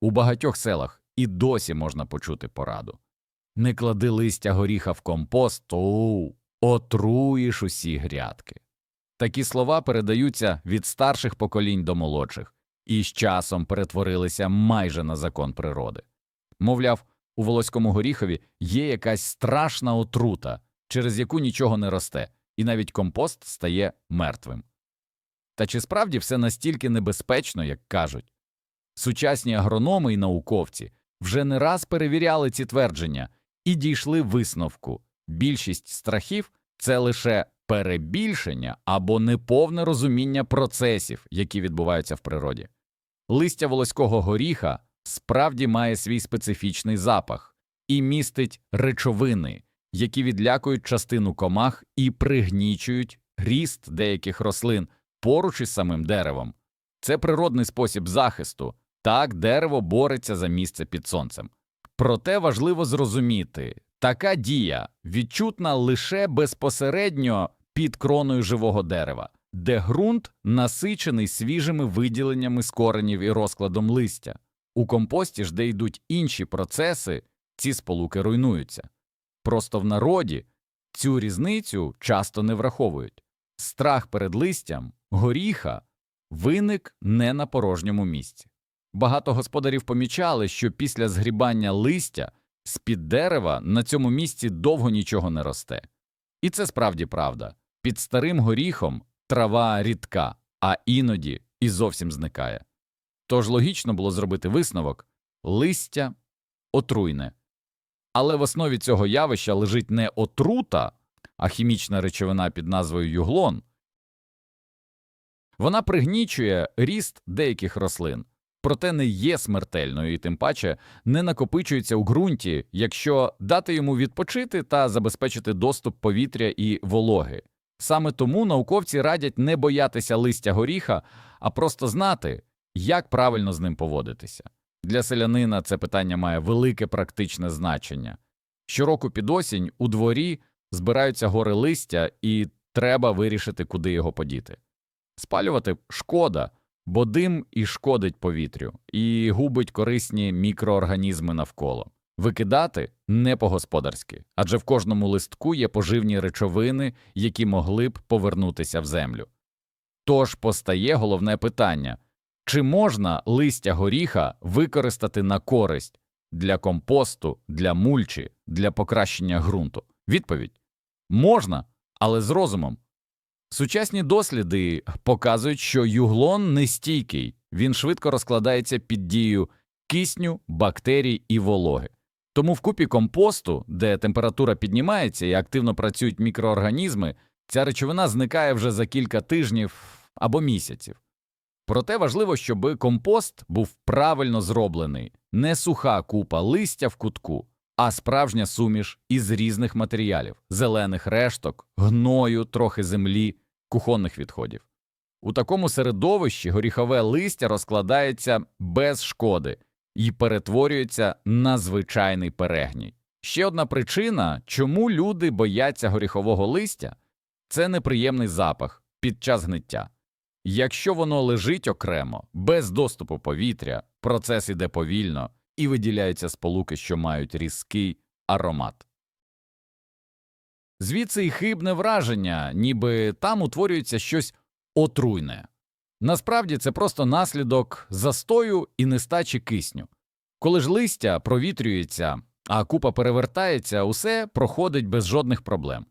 У багатьох селах і досі можна почути пораду. Не клади листя горіха в компост, то отруїш усі грядки. Такі слова передаються від старших поколінь до молодших і з часом перетворилися майже на закон природи. Мовляв, у волоському горіхові є якась страшна отрута, через яку нічого не росте, і навіть компост стає мертвим. Та чи справді все настільки небезпечно, як кажуть? Сучасні агрономи і науковці вже не раз перевіряли ці твердження і дійшли висновку більшість страхів це лише перебільшення або неповне розуміння процесів, які відбуваються в природі. Листя волоського горіха справді має свій специфічний запах і містить речовини, які відлякують частину комах і пригнічують ріст деяких рослин поруч із самим деревом. Це природний спосіб захисту, так дерево бореться за місце під сонцем. Проте важливо зрозуміти, така дія відчутна лише безпосередньо під кроною живого дерева, де ґрунт насичений свіжими виділеннями з коренів і розкладом листя. У компості ж, де йдуть інші процеси, ці сполуки руйнуються. Просто в народі цю різницю часто не враховують. Страх перед листям, горіха виник не на порожньому місці. Багато господарів помічали, що після згрібання листя з-під дерева на цьому місці довго нічого не росте. І це справді правда. Під старим горіхом трава рідка, а іноді і зовсім зникає. Тож логічно було зробити висновок листя отруйне. Але в основі цього явища лежить не отрута, а хімічна речовина під назвою юглон. Вона пригнічує ріст деяких рослин, проте не є смертельною і тим паче не накопичується у ґрунті, якщо дати йому відпочити та забезпечити доступ повітря і вологи. Саме тому науковці радять не боятися листя горіха, а просто знати, як правильно з ним поводитися. Для селянина це питання має велике практичне значення. Щороку під осінь у дворі збираються гори листя, і треба вирішити, куди його подіти. Спалювати шкода, бо дим і шкодить повітрю, і губить корисні мікроорганізми навколо. Викидати не по-господарськи, адже в кожному листку є поживні речовини, які могли б повернутися в землю. Тож постає головне питання чи можна листя горіха використати на користь для компосту, для мульчі, для покращення ґрунту? Відповідь можна, але з розумом. Сучасні досліди показують, що юглон нестійкий, він швидко розкладається під дією кисню, бактерій і вологи. Тому в купі компосту, де температура піднімається і активно працюють мікроорганізми, ця речовина зникає вже за кілька тижнів або місяців. Проте важливо, щоб компост був правильно зроблений, не суха купа листя в кутку, а справжня суміш із різних матеріалів зелених решток, гною, трохи землі, кухонних відходів. У такому середовищі горіхове листя розкладається без шкоди і перетворюється на звичайний перегній. Ще одна причина, чому люди бояться горіхового листя, це неприємний запах під час гниття. Якщо воно лежить окремо, без доступу повітря, процес іде повільно і виділяються сполуки, що мають різкий аромат. Звідси й хибне враження, ніби там утворюється щось отруйне. Насправді це просто наслідок застою і нестачі кисню. Коли ж листя провітрюється, а купа перевертається, усе проходить без жодних проблем.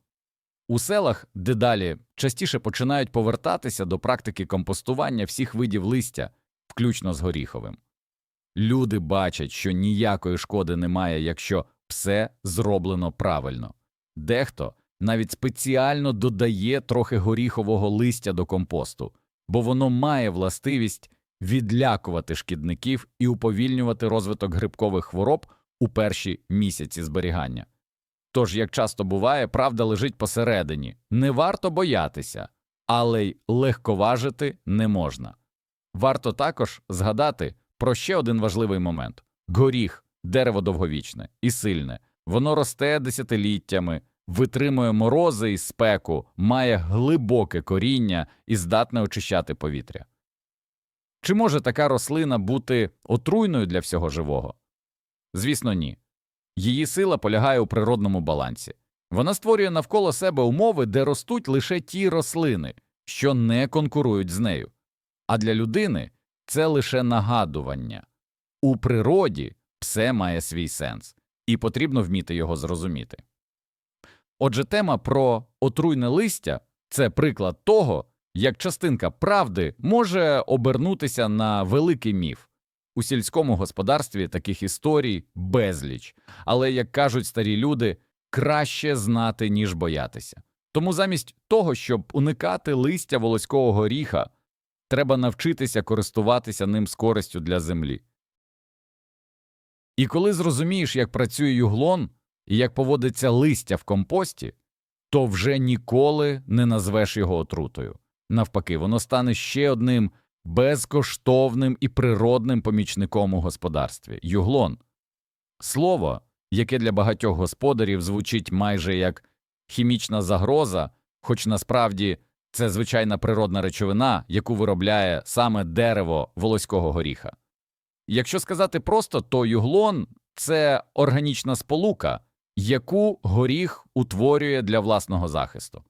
У селах дедалі частіше починають повертатися до практики компостування всіх видів листя, включно з горіховим. Люди бачать, що ніякої шкоди немає, якщо все зроблено правильно. Дехто навіть спеціально додає трохи горіхового листя до компосту, бо воно має властивість відлякувати шкідників і уповільнювати розвиток грибкових хвороб у перші місяці зберігання. Тож, як часто буває, правда лежить посередині не варто боятися, але й легковажити не можна. Варто також згадати про ще один важливий момент горіх, дерево довговічне і сильне, воно росте десятиліттями, витримує морози і спеку, має глибоке коріння і здатне очищати повітря. Чи може така рослина бути отруйною для всього живого? Звісно, ні. Її сила полягає у природному балансі. Вона створює навколо себе умови, де ростуть лише ті рослини, що не конкурують з нею. А для людини це лише нагадування. У природі все має свій сенс, і потрібно вміти його зрозуміти. Отже, тема про отруйне листя це приклад того, як частинка правди може обернутися на великий міф. У сільському господарстві таких історій безліч, але, як кажуть старі люди, краще знати, ніж боятися. Тому замість того, щоб уникати листя волоського горіха, треба навчитися користуватися ним з користю для землі. І коли зрозумієш, як працює юглон і як поводиться листя в компості, то вже ніколи не назвеш його отрутою. Навпаки, воно стане ще одним безкоштовним і природним помічником у господарстві. Юглон слово, яке для багатьох господарів звучить майже як хімічна загроза, хоч насправді це звичайна природна речовина, яку виробляє саме дерево волоського горіха. Якщо сказати просто, то юглон це органічна сполука, яку горіх утворює для власного захисту.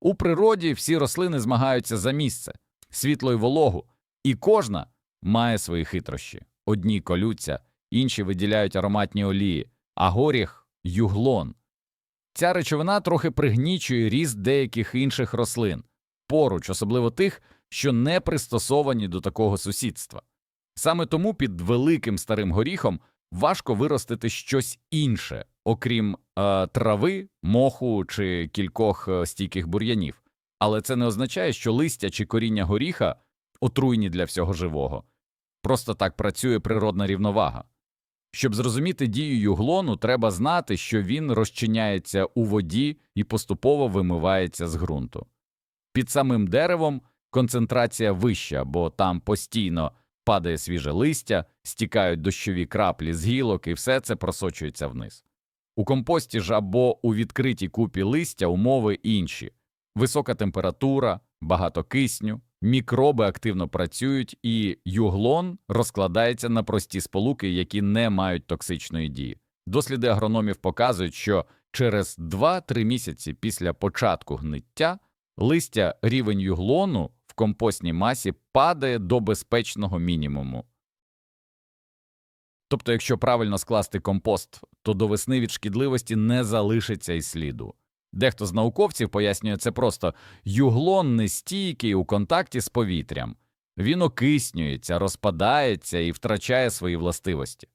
У природі всі рослини змагаються за місце, світло й вологу, і кожна має свої хитрощі. Одні колються, інші виділяють ароматні олії, а горіх юглон. Ця речовина трохи пригнічує ріст деяких інших рослин, поруч, особливо тих, що не пристосовані до такого сусідства. Саме тому під великим старим горіхом важко виростити щось інше, окрім е, трави, моху чи кількох е, стійких бур'янів. Але це не означає, що листя чи коріння горіха отруйні для всього живого. Просто так працює природна рівновага. Щоб зрозуміти дію юглону, треба знати, що він розчиняється у воді і поступово вимивається з ґрунту. Під самим деревом концентрація вища, бо там постійно падає свіже листя, стікають дощові краплі з гілок, і все це просочується вниз. У компості ж або у відкритій купі листя умови інші висока температура, багато кисню, мікроби активно працюють, і юглон розкладається на прості сполуки, які не мають токсичної дії. Досліди агрономів показують, що через 2-3 місяці після початку гниття листя рівень юглону в компостній масі падає до безпечного мінімуму. Тобто, якщо правильно скласти компост, то до весни від шкідливості не залишиться й сліду. Дехто з науковців пояснює це просто юглон нестійкий у контакті з повітрям, він окиснюється, розпадається і втрачає свої властивості.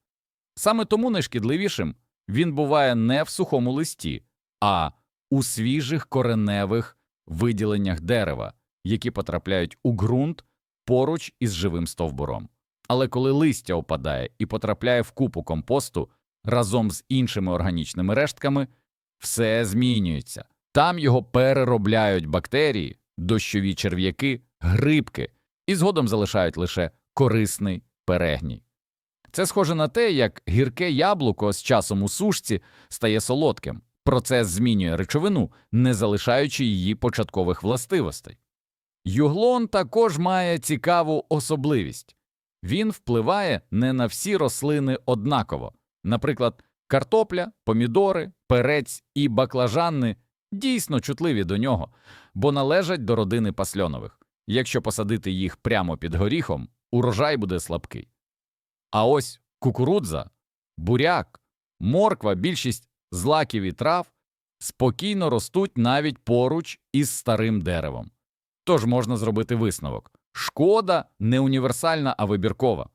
Саме тому найшкідливішим він буває не в сухому листі, а у свіжих кореневих виділеннях дерева, які потрапляють у ґрунт поруч із живим стовбуром. Але коли листя опадає і потрапляє в купу компосту разом з іншими органічними рештками, все змінюється. Там його переробляють бактерії, дощові черв'яки, грибки і згодом залишають лише корисний перегній. Це схоже на те, як гірке яблуко з часом у сушці стає солодким. Процес змінює речовину, не залишаючи її початкових властивостей. Юглон також має цікаву особливість він впливає не на всі рослини однаково. Наприклад, картопля, помідори, перець і баклажани дійсно чутливі до нього, бо належать до родини пасльонових. Якщо посадити їх прямо під горіхом, урожай буде слабкий. А ось кукурудза, буряк, морква, більшість злаків і трав спокійно ростуть навіть поруч із старим деревом. Тож можна зробити висновок шкода не універсальна, а вибіркова.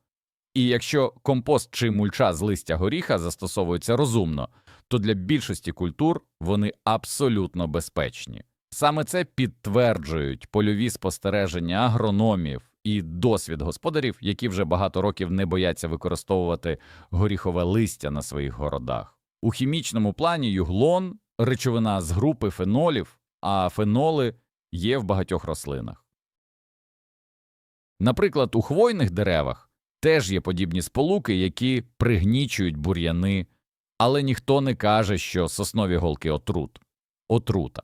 І якщо компост чи мульча з листя горіха застосовуються розумно, то для більшості культур вони абсолютно безпечні. Саме це підтверджують польові спостереження агрономів і досвід господарів, які вже багато років не бояться використовувати горіхове листя на своїх городах. У хімічному плані юглон речовина з групи фенолів, а феноли є в багатьох рослинах. Наприклад, у хвойних деревах теж є подібні сполуки, які пригнічують бур'яни, але ніхто не каже, що соснові голки отрут. отрута.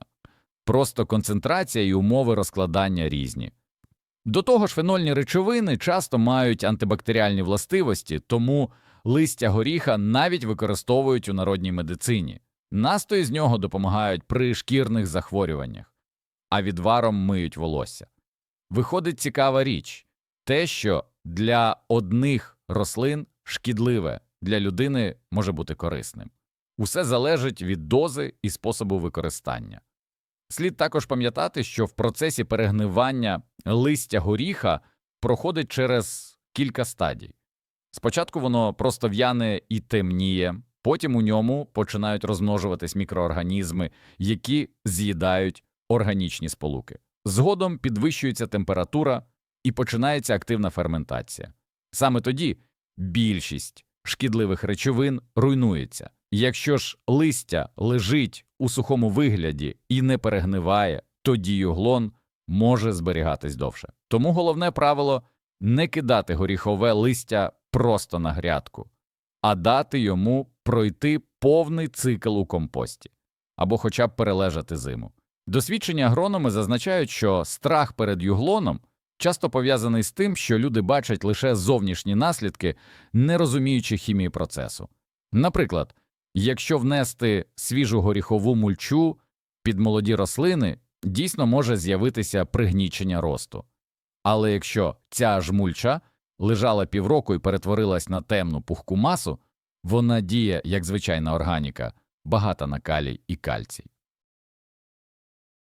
Просто концентрація і умови розкладання різні. До того ж, фенольні речовини часто мають антибактеріальні властивості, тому листя горіха навіть використовують у народній медицині. Настої з нього допомагають при шкірних захворюваннях, а відваром миють волосся. Виходить цікава річ те, що для одних рослин шкідливе, для людини може бути корисним. Усе залежить від дози і способу використання. Слід також пам'ятати, що в процесі перегнивання листя горіха проходить через кілька стадій. Спочатку воно просто в'яне і темніє, потім у ньому починають розмножуватись мікроорганізми, які з'їдають органічні сполуки. Згодом підвищується температура і починається активна ферментація. Саме тоді більшість шкідливих речовин руйнується. Якщо ж листя лежить у сухому вигляді і не перегниває, тоді юглон може зберігатись довше. Тому головне правило не кидати горіхове листя просто на грядку, а дати йому пройти повний цикл у компості або хоча б перележати зиму. Досвідчені агрономи зазначають, що страх перед юглоном часто пов'язаний з тим, що люди бачать лише зовнішні наслідки, не розуміючи хімії процесу. Наприклад, якщо внести свіжу горіхову мульчу під молоді рослини, дійсно може з'явитися пригнічення росту. Але якщо ця ж мульча лежала півроку і перетворилась на темну пухку масу, вона діє як звичайна органіка, багата на калій і кальцій.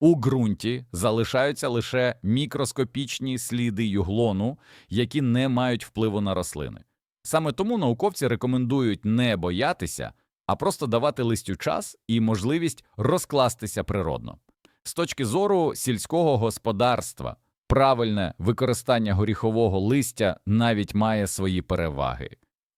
У ґрунті залишаються лише мікроскопічні сліди юглону, які не мають впливу на рослини. Саме тому науковці рекомендують не боятися, а просто давати листю час і можливість розкластися природно. З точки зору сільського господарства, правильне використання горіхового листя навіть має свої переваги.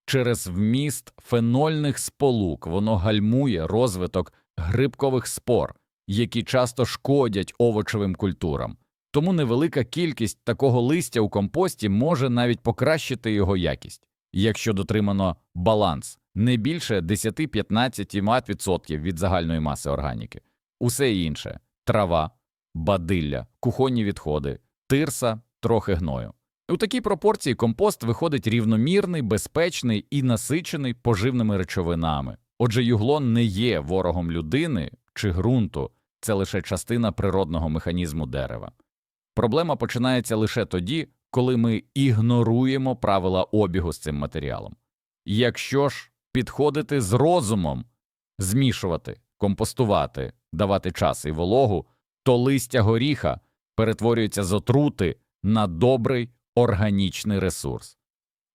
Через вміст фенольних сполук воно гальмує розвиток грибкових спор, які часто шкодять овочевим культурам. Тому невелика кількість такого листя у компості може навіть покращити його якість, якщо дотримано баланс не більше 10-15% від загальної маси органіки. Усе інше трава, бадилля, кухонні відходи, тирса, трохи гною. У такій пропорції компост виходить рівномірний, безпечний і насичений поживними речовинами. Отже, юглон не є ворогом людини чи ґрунту, це лише частина природного механізму дерева. Проблема починається лише тоді, коли ми ігноруємо правила обігу з цим матеріалом. Якщо ж підходити з розумом, змішувати, компостувати, давати час і вологу, то листя горіха перетворюється з отрути на добрий органічний ресурс.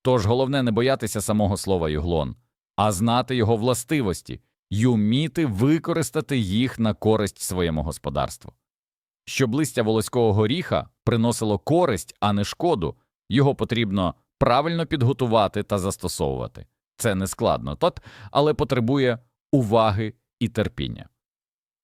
Тож головне не боятися самого слова юглон, а знати його властивості й уміти використати їх на користь своєму господарству. Щоб листя волоського горіха приносило користь, а не шкоду, його потрібно правильно підготувати та застосовувати. Це не складно, тот, але потребує уваги і терпіння.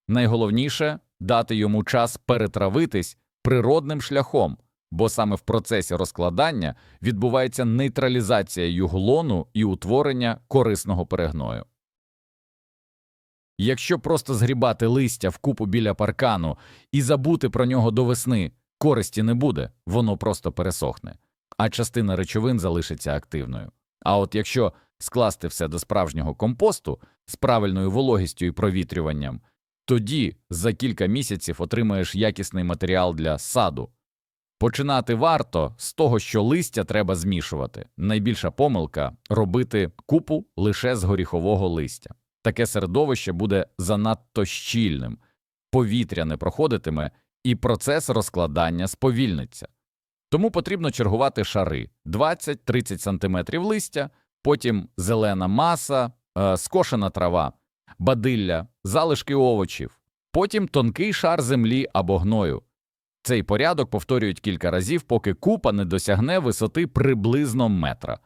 Найголовніше дати йому час перетравитись природним шляхом, бо саме в процесі розкладання відбувається нейтралізація юглону і утворення корисного перегною. Якщо просто згрібати листя в купу біля паркану і забути про нього до весни, користі не буде, воно просто пересохне, а частина речовин залишиться активною. А от якщо скласти все до справжнього компосту з правильною вологістю і провітрюванням, тоді за кілька місяців отримаєш якісний матеріал для саду. Починати варто з того, що листя треба змішувати. Найбільша помилка робити купу лише з горіхового листя. Таке середовище буде занадто щільним, повітря не проходитиме, і процес розкладання сповільниться. Тому потрібно чергувати шари 20-30 см листя, потім зелена маса, е, скошена трава, бадилля, залишки овочів, потім тонкий шар землі або гною. Цей порядок повторюють кілька разів, поки купа не досягне висоти приблизно метра.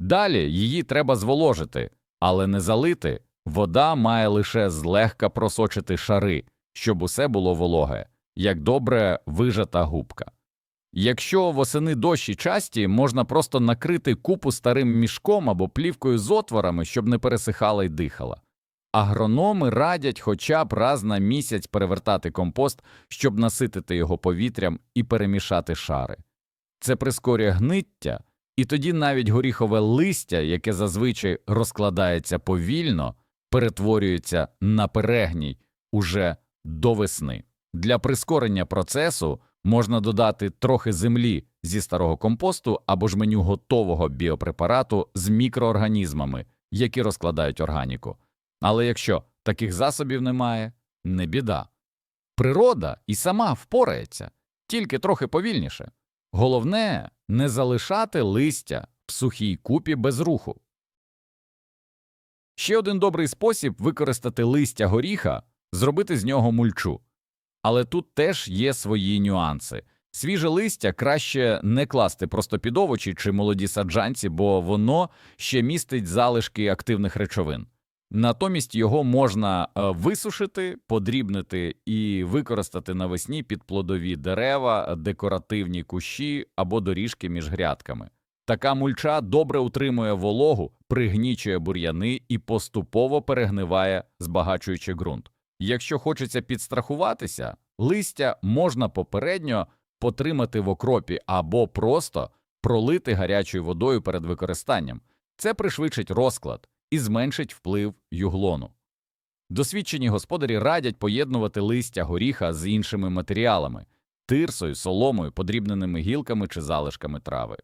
Далі її треба зволожити, але не залити. Вода має лише злегка просочити шари, щоб усе було вологе, як добре вижата губка. Якщо восени дощі часті, можна просто накрити купу старим мішком або плівкою з отворами, щоб не пересихала й дихала. Агрономи радять хоча б раз на місяць перевертати компост, щоб наситити його повітрям і перемішати шари. Це прискорює гниття, і тоді навіть горіхове листя, яке зазвичай розкладається повільно, перетворюється на перегній уже до весни. Для прискорення процесу можна додати трохи землі зі старого компосту або ж меню готового біопрепарату з мікроорганізмами, які розкладають органіку. Але якщо таких засобів немає, не біда. Природа і сама впорається, тільки трохи повільніше. Головне не залишати листя в сухій купі без руху. Ще один добрий спосіб використати листя горіха зробити з нього мульчу. Але тут теж є свої нюанси. Свіже листя краще не класти просто під овочі чи молоді саджанці, бо воно ще містить залишки активних речовин. Натомість його можна е, висушити, подрібнити і використати навесні під плодові дерева, декоративні кущі або доріжки між грядками. Така мульча добре утримує вологу, пригнічує бур'яни і поступово перегниває, збагачуючи ґрунт. Якщо хочеться підстрахуватися, листя можна попередньо потримати в окропі або просто пролити гарячою водою перед використанням. Це пришвидшить розклад і зменшить вплив юглону. Досвідчені господарі радять поєднувати листя горіха з іншими матеріалами тирсою, соломою, подрібненими гілками чи залишками трави.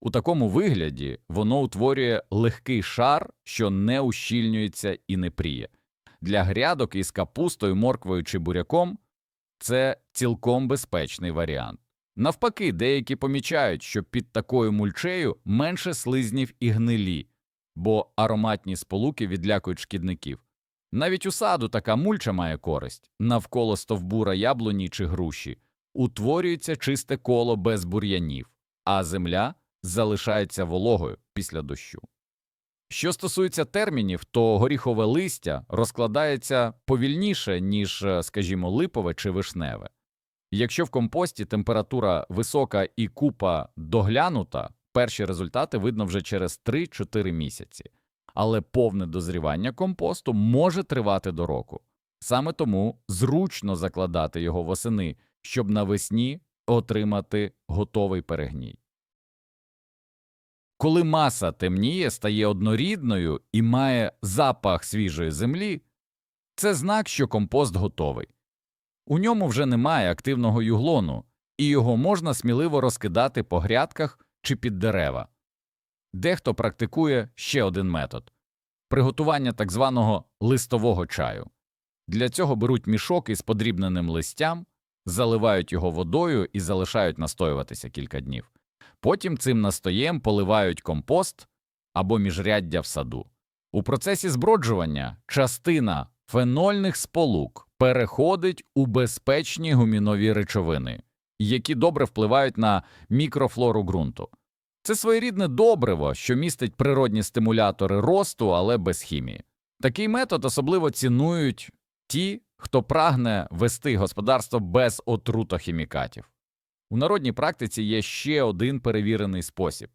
У такому вигляді воно утворює легкий шар, що не ущільнюється і не пріє. Для грядок із капустою, морквою чи буряком це цілком безпечний варіант. Навпаки, деякі помічають, що під такою мульчею менше слизнів і гнилі, бо ароматні сполуки відлякують шкідників. Навіть у саду така мульча має користь навколо стовбура яблуні чи груші, утворюється чисте коло без бур'янів, а земля залишається вологою після дощу. Що стосується термінів, то горіхове листя розкладається повільніше, ніж, е, скажімо, липове чи вишневе. Якщо в компості температура висока і купа доглянута, перші результати видно вже через 3-4 місяці, але повне дозрівання компосту може тривати до року. Саме тому зручно закладати його восени, щоб навесні отримати готовий перегній. Коли маса темніє, стає однорідною і має запах свіжої землі, це знак, що компост готовий. У ньому вже немає активного юглону, і його можна сміливо розкидати по грядках чи під дерева. Дехто практикує ще один метод приготування так званого листового чаю. Для цього беруть мішок із подрібненим листям, заливають його водою і залишають настоюватися кілька днів. Потім цим настоєм поливають компост або міжряддя в саду. У процесі зброджування частина фенольних сполук переходить у безпечні гумінові речовини, які добре впливають на мікрофлору ґрунту. Це своєрідне добриво, що містить природні стимулятори росту, але без хімії. Такий метод особливо цінують ті, хто прагне вести господарство без отрутохімікатів. У народній практиці є ще один перевірений спосіб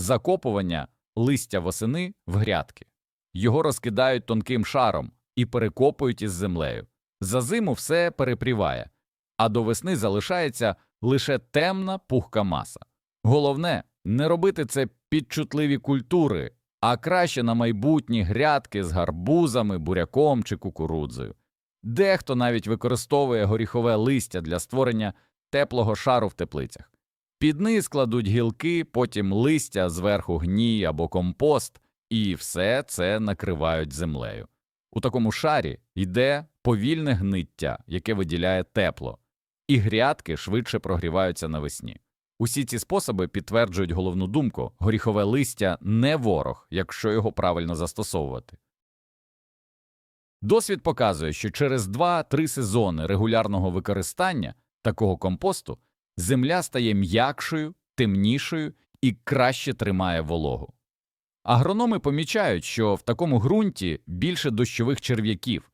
закопування листя восени в грядки. Його розкидають тонким шаром і перекопують із землею. За зиму все перепріває, а до весни залишається лише темна пухка маса. Головне не робити це під чутливі культури, а краще на майбутні грядки з гарбузами, буряком чи кукурудзою. Дехто навіть використовує горіхове листя для створення теплого шару в теплицях. Під низ кладуть гілки, потім листя, зверху гній або компост, і все це накривають землею. У такому шарі йде повільне гниття, яке виділяє тепло, і грядки швидше прогріваються навесні. Усі ці способи підтверджують головну думку горіхове листя не ворог, якщо його правильно застосовувати. Досвід показує, що через 2-3 сезони регулярного використання такого компосту земля стає м'якшою, темнішою і краще тримає вологу. Агрономи помічають, що в такому ґрунті більше дощових черв'яків,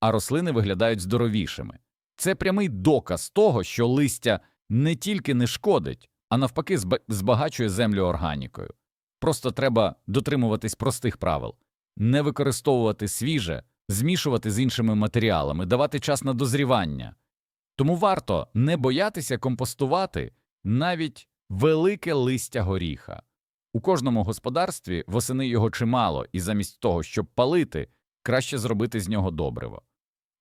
а рослини виглядають здоровішими. Це прямий доказ того, що листя не тільки не шкодить, а навпаки збагачує землю органікою. Просто треба дотримуватись простих правил не використовувати свіже, змішувати з іншими матеріалами, давати час на дозрівання. Тому варто не боятися компостувати навіть велике листя горіха. У кожному господарстві восени його чимало, і замість того, щоб палити, краще зробити з нього добриво.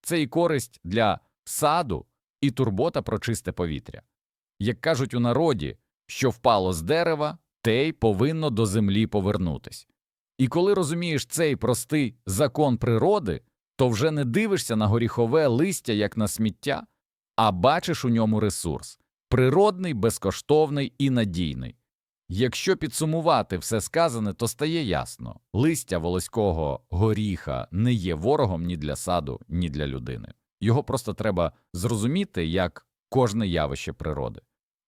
Це і користь для саду, і турбота про чисте повітря. Як кажуть у народі, що впало з дерева, те й повинно до землі повернутись. І коли розумієш цей простий закон природи, то вже не дивишся на горіхове листя як на сміття, а бачиш у ньому ресурс природний, безкоштовний і надійний. Якщо підсумувати все сказане, то стає ясно листя волоського горіха не є ворогом ні для саду, ні для людини. Його просто треба зрозуміти як кожне явище природи.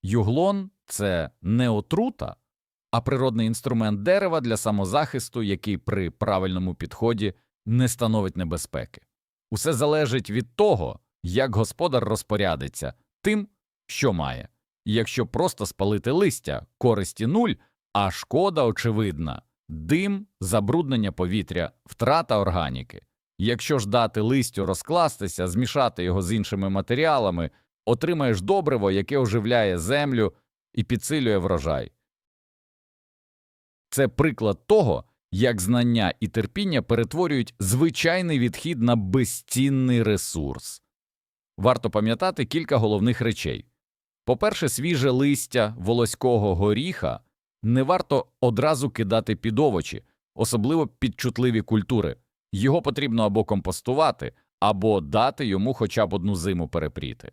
Юглон це не отрута, а природний інструмент дерева для самозахисту, який при правильному підході не становить небезпеки. Усе залежить від того, як господар розпорядиться тим, що має. Якщо просто спалити листя, користі нуль, а шкода очевидна, дим, забруднення повітря, втрата органіки. Якщо ж дати листю розкластися, змішати його з іншими матеріалами, отримаєш добриво, яке оживляє землю і підсилює врожай. Це приклад того, як знання і терпіння перетворюють звичайний відхід на безцінний ресурс. Варто пам'ятати кілька головних речей. По-перше, свіже листя волоського горіха не варто одразу кидати під овочі, особливо під чутливі культури. Його потрібно або компостувати, або дати йому хоча б одну зиму перепріти.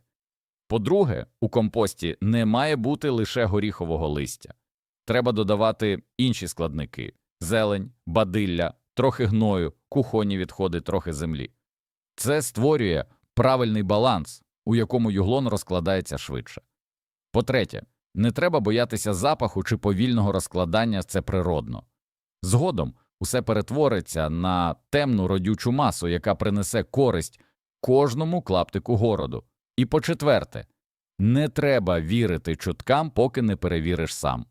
По-друге, у компості не має бути лише горіхового листя. Треба додавати інші складники зелень, бадилля, трохи гною, кухонні відходи, трохи землі. Це створює правильний баланс, у якому юглон розкладається швидше. По-третє, не треба боятися запаху чи повільного розкладання це природно. Згодом усе перетвориться на темну родючу масу, яка принесе користь кожному клаптику городу. І по четверте, не треба вірити чуткам, поки не перевіриш сам.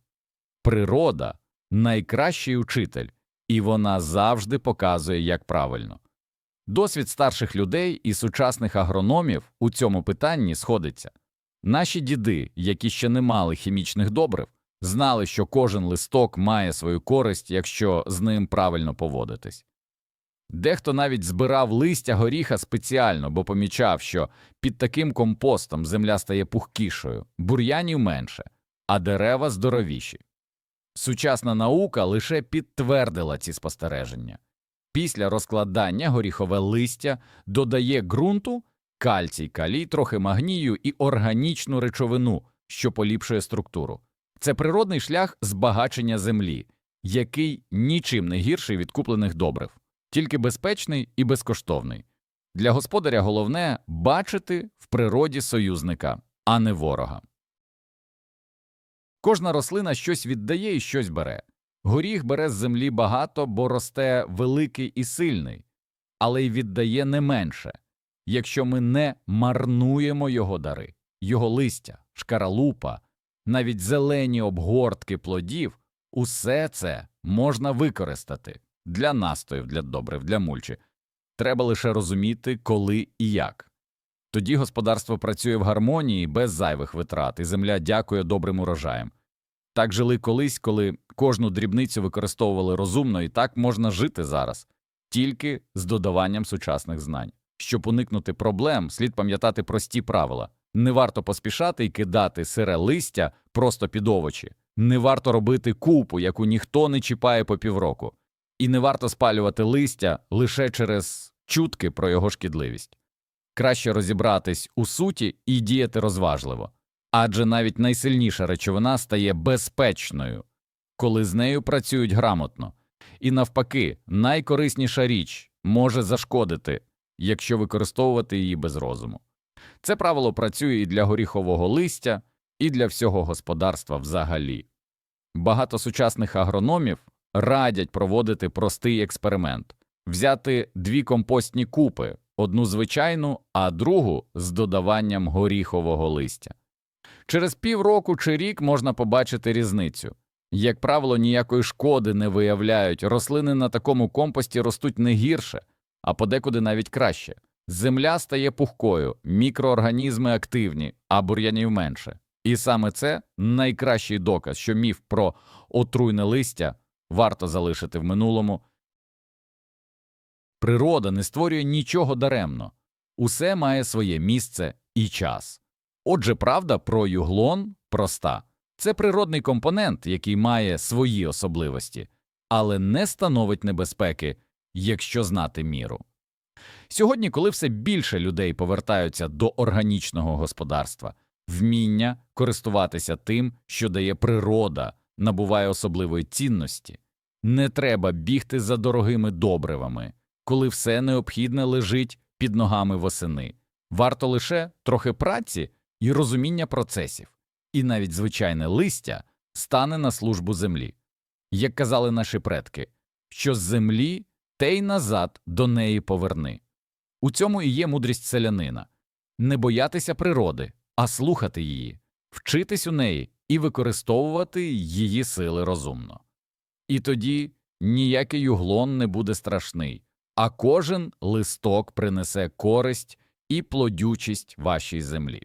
Природа найкращий учитель, і вона завжди показує, як правильно. Досвід старших людей і сучасних агрономів у цьому питанні сходиться. Наші діди, які ще не мали хімічних добрив, знали, що кожен листок має свою користь, якщо з ним правильно поводитись. Дехто навіть збирав листя горіха спеціально, бо помічав, що під таким компостом земля стає пухкішою, бур'янів менше, а дерева здоровіші. Сучасна наука лише підтвердила ці спостереження. Після розкладання горіхове листя додає ґрунту кальцій, калій, трохи магнію і органічну речовину, що поліпшує структуру. Це природний шлях збагачення землі, який нічим не гірший від куплених добрив, тільки безпечний і безкоштовний. Для господаря головне бачити в природі союзника, а не ворога. Кожна рослина щось віддає і щось бере. Горіх бере з землі багато, бо росте великий і сильний, але й віддає не менше, якщо ми не марнуємо його дари, його листя, шкаралупа, навіть зелені обгортки плодів, усе це можна використати для настоїв, для добрив, для мульчі. Треба лише розуміти, коли і як. Тоді господарство працює в гармонії без зайвих витрат, і земля дякує добрим урожаям. Так жили колись, коли кожну дрібницю використовували розумно, і так можна жити зараз, тільки з додаванням сучасних знань. Щоб уникнути проблем, слід пам'ятати прості правила не варто поспішати і кидати сире листя просто під овочі, не варто робити купу, яку ніхто не чіпає по півроку, і не варто спалювати листя лише через чутки про його шкідливість. Краще розібратись у суті і діяти розважливо адже навіть найсильніша речовина стає безпечною, коли з нею працюють грамотно, і навпаки, найкорисніша річ може зашкодити, якщо використовувати її без розуму. Це правило працює і для горіхового листя, і для всього господарства взагалі. Багато сучасних агрономів радять проводити простий експеримент взяти дві компостні купи, одну звичайну, а другу з додаванням горіхового листя. Через півроку чи рік можна побачити різницю. Як правило, ніякої шкоди не виявляють, рослини на такому компості ростуть не гірше, а подекуди навіть краще. Земля стає пухкою, мікроорганізми активні, а бур'янів менше. І саме це найкращий доказ, що міф про отруйне листя варто залишити в минулому. Природа не створює нічого даремно, усе має своє місце і час. Отже, правда про юглон проста це природний компонент, який має свої особливості, але не становить небезпеки, якщо знати міру. Сьогодні, коли все більше людей повертаються до органічного господарства, вміння користуватися тим, що дає природа, набуває особливої цінності. Не треба бігти за дорогими добривами, коли все необхідне лежить під ногами восени. Варто лише трохи праці і розуміння процесів, і навіть звичайне листя стане на службу землі. Як казали наші предки, що з землі те й назад до неї поверни. У цьому і є мудрість селянина не боятися природи, а слухати її, вчитись у неї і використовувати її сили розумно. І тоді ніякий юглон не буде страшний, а кожен листок принесе користь і плодючість вашій землі.